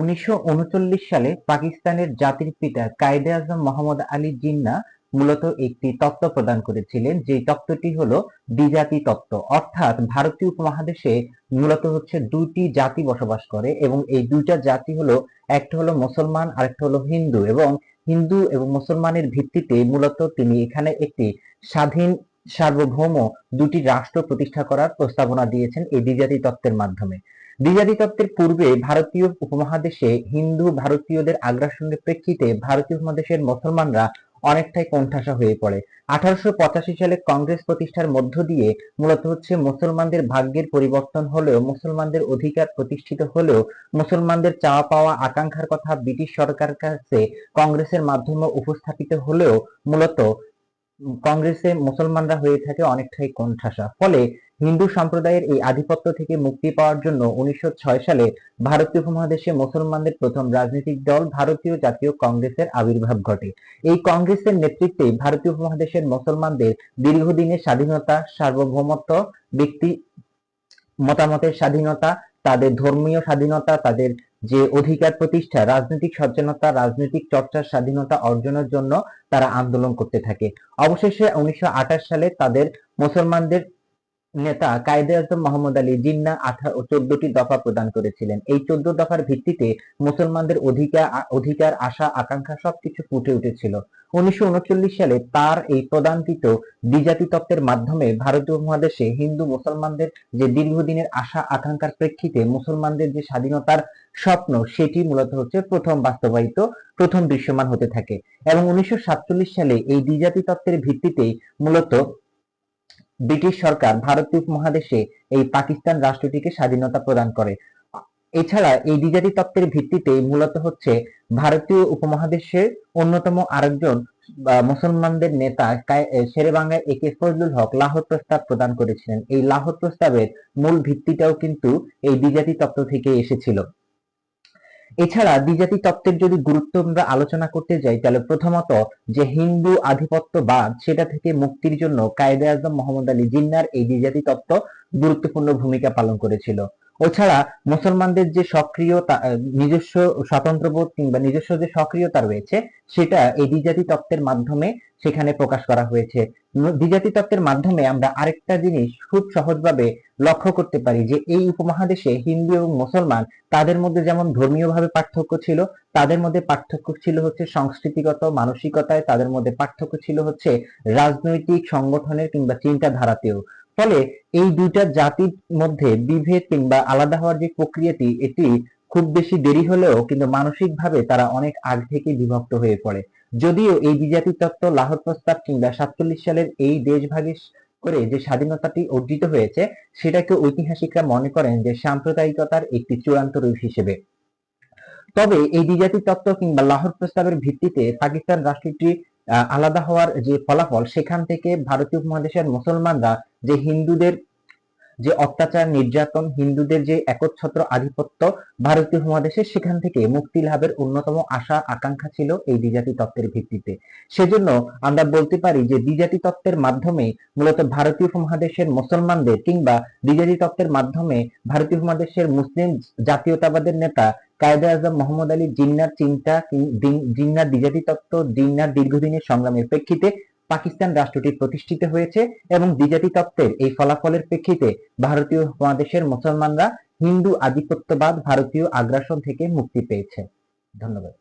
উনিশশো সালে পাকিস্তানের জাতির পিতা কায়েদে আজম মোহাম্মদ আলী জিন্না মূলত একটি তত্ত্ব প্রদান করেছিলেন যে তত্ত্বটি হলো দ্বিজাতি তত্ত্ব। অর্থাৎ ভারতীয় উপমহাদেশে মূলত হচ্ছে দুইটি জাতি বসবাস করে এবং এই দুইটা জাতি হলো, একটা হলো মুসলমান, আরেকটা হলো হিন্দু এবং হিন্দু এবং মুসলমানের ভিত্তিতে মূলত তিনি এখানে একটি স্বাধীন সার্বভৌম দুটি রাষ্ট্র প্রতিষ্ঠা করার প্রস্তাবনা দিয়েছেন এই দ্বিজাতি তত্ত্বের মাধ্যমে। দ্বিজাতি তত্ত্বের পূর্বে ভারতীয় উপমহাদেশে হিন্দু ভারতীয়দের আগ্রাসনের প্রেক্ষিতে ভারতীয় উপমহাদেশের মুসলমানরা অনেকটাই কোণঠাসা হয়ে পড়ে। আঠারোশো পঁচাশি সালে কংগ্রেস প্রতিষ্ঠার মধ্য দিয়ে মূলত হচ্ছে মুসলমানদের ভাগ্যের পরিবর্তন হলেও, মুসলমানদের অধিকার প্রতিষ্ঠিত হলেও, মুসলমানদের চাওয়া পাওয়া আকাঙ্ক্ষার কথা ব্রিটিশ সরকার কাছে কংগ্রেসের মাধ্যমে উপস্থাপিত হলেও মূলত কংগ্রেসে মুসলমানরা হয়ে থাকে অনেকটাই কোণঠাসা। ফলে হিন্দু সম্প্রদায়ের এই আধিপত্য থেকে মুক্তি পাওয়ার জন্য উনিশশো ছয় সালে ভারতীয় উপমহাদেশে মুসলমানদের প্রথম রাজনৈতিক দল ভারতীয় জাতীয় কংগ্রেসের আবির্ভাব ঘটে। এই কংগ্রেসের নেতৃত্বে ভারতীয় উপমহাদেশের মুসলমানদের দীর্ঘদিনের স্বাধীনতা, সার্বভৌমত্ব, ব্যক্তি মতামতের স্বাধীনতা, তাদের ধর্মীয় স্বাধীনতা, তাদের যে অধিকার প্রতিষ্ঠা, রাজনৈতিক সচেতনতা, রাজনৈতিক চর্চার স্বাধীনতা অর্জনের জন্য তারা আন্দোলন করতে থাকে। অবশেষে উনিশশো আঠাশ সালে তাদের মুসলমানদের নেতা কায়েদে আজম মোহাম্মদ আলী জিন্না আঠারো চোদ্দটি দফা প্রদান করেছিলেন। এই চোদ্দ দফার ভিত্তিতে মুসলমানদের অধিকার অধিকার, আশা, আকাঙ্ক্ষা সবকিছু ফুটে উঠেছিল। উনিশশো সালে তার এই প্রদানকৃত দ্বিজাতি তত্ত্বের মাধ্যমে ভারতীয় মহাদেশে হিন্দু মুসলমানদের যে দীর্ঘদিনের আশা, আকাঙ্ক্ষার প্রেক্ষিতে মুসলমানদের যে স্বাধীনতার স্বপ্ন, সেটি মূলত হচ্ছে প্রথম বাস্তবায়িত, প্রথম দৃশ্যমান হতে থাকে। এবং উনিশশো সাতচল্লিশ সালে এই দ্বিজাতি তত্ত্বের ভিত্তিতেই মূলত ব্রিটিশ সরকার ভারতীয় উপমহাদেশে এই পাকিস্তান রাষ্ট্রটিকে স্বাধীনতা প্রদান করে। এছাড়া এই দ্বিজাতি তত্ত্বের ভিত্তিতে মূলত হচ্ছে ভারতীয় উপমহাদেশের অন্যতম আরেকজন মুসলমানদের নেতা শেরে বাংলায় এ কে ফজলুল হক লাহোর প্রস্তাব প্রদান করেছিলেন। এই লাহোর প্রস্তাবের মূল ভিত্তিটাও কিন্তু এই দ্বিজাতি তত্ত্ব থেকে এসেছিল। এছাড়া দ্বিজাতি তত্ত্বের যদি গুরুত্ব আমরা আলোচনা করতে যাই, তাহলে প্রথমত যে হিন্দু আধিপত্যবাদ সেটা থেকে মুক্তির জন্য কায়দে আজম মোহাম্মদ আলী জিন্নার এই দ্বিজাতি তত্ত্ব গুরুত্বপূর্ণ ভূমিকা পালন করেছিল। ওছাড়া মুসলমানদের যে সক্রিয় নিজস্ব স্বতন্ত্রবোধ কিংবা নিজস্ব যে সক্রিয়তা রয়েছে, সেটা এই দ্বিজাতি তত্ত্বের মাধ্যমে সেখানে প্রকাশ করা হয়েছে। দ্বিজাতি তত্ত্বের মাধ্যমে আমরা আরেকটা জিনিস খুব সহজভাবে লক্ষ্য করতে পারি যে, এই উপমহাদেশে হিন্দু এবং মুসলমান তাদের মধ্যে যেমন ধর্মীয়ভাবে পার্থক্য ছিল, তাদের মধ্যে পার্থক্য ছিল হচ্ছে সংস্কৃতিগত, মানসিকতায় তাদের মধ্যে পার্থক্য ছিল হচ্ছে রাজনৈতিক সংগঠনের কিংবা চিন্তাধারাতেও। ফলে এই দুইটা জাতির মধ্যে বিভেদ কিংবা আলাদা হওয়ার যে প্রক্রিয়াটি, এটি খুব বেশি দেরি হলেও কিন্তু মানসিকভাবে তারা অনেক আগ থেকে বিভক্ত হয়ে পড়ে। যদিও এই বিজাতি তত্ত্ব লাহোর প্রস্তাব কিংবা সাতচল্লিশ সালের এই দেশভাগে করে যে স্বাধীনতাটি অর্জিত হয়েছে, সেটাকে ঐতিহাসিকরা মনে করেন যে সাম্প্রদায়িকতার একটি চূড়ান্ত রূপ হিসেবে। তবে এই দ্বিজাতি তত্ত্ব কিংবা লাহোর প্রস্তাবের ভিত্তিতে পাকিস্তান রাষ্ট্রটি আলাদা হওয়ার যে ফলাফল, সেখান থেকে ভারতীয় উপমহাদেশের মুসলমানরা যে হিন্দুদের যে অত্যাচার, নির্যাতন, হিন্দুদের যে একচ্ছত্র আধিপত্য ভারতীয় উপমহাদেশে সেখান থেকে মুক্তি লাভের অন্যতম আশা, আকাঙ্ক্ষা ছিল এই দ্বিজাতি তত্ত্বের ভিত্তিতে। সেজন্য আমরা বলতে পারি যে দ্বিজাতি তত্ত্বের মাধ্যমে মূলত ভারতীয় উপমহাদেশের মুসলমানদের কিংবা দ্বিজাতি তত্ত্বের মাধ্যমে ভারতীয় উপমহাদেশের মুসলিম জাতীয়তাবাদের নেতা কায়দে আজম মোহাম্মদ আলী জিন্নার চিন্তা জিন্নার দ্বিজাতি তত্ত্ব, জিন্নার দীর্ঘদিনের সংগ্রামের প্রেক্ষিতে পাকিস্তান রাষ্ট্রটি প্রতিষ্ঠিত হয়েছে এবং দ্বিজাতি তত্ত্বের এই ফলাফলের প্রেক্ষিতে ভারতীয় উপমহাদেশের মুসলমানরা হিন্দু আধিপত্যবাদ ভারতীয় আগ্রাসন থেকে মুক্তি পেয়েছে। ধন্যবাদ।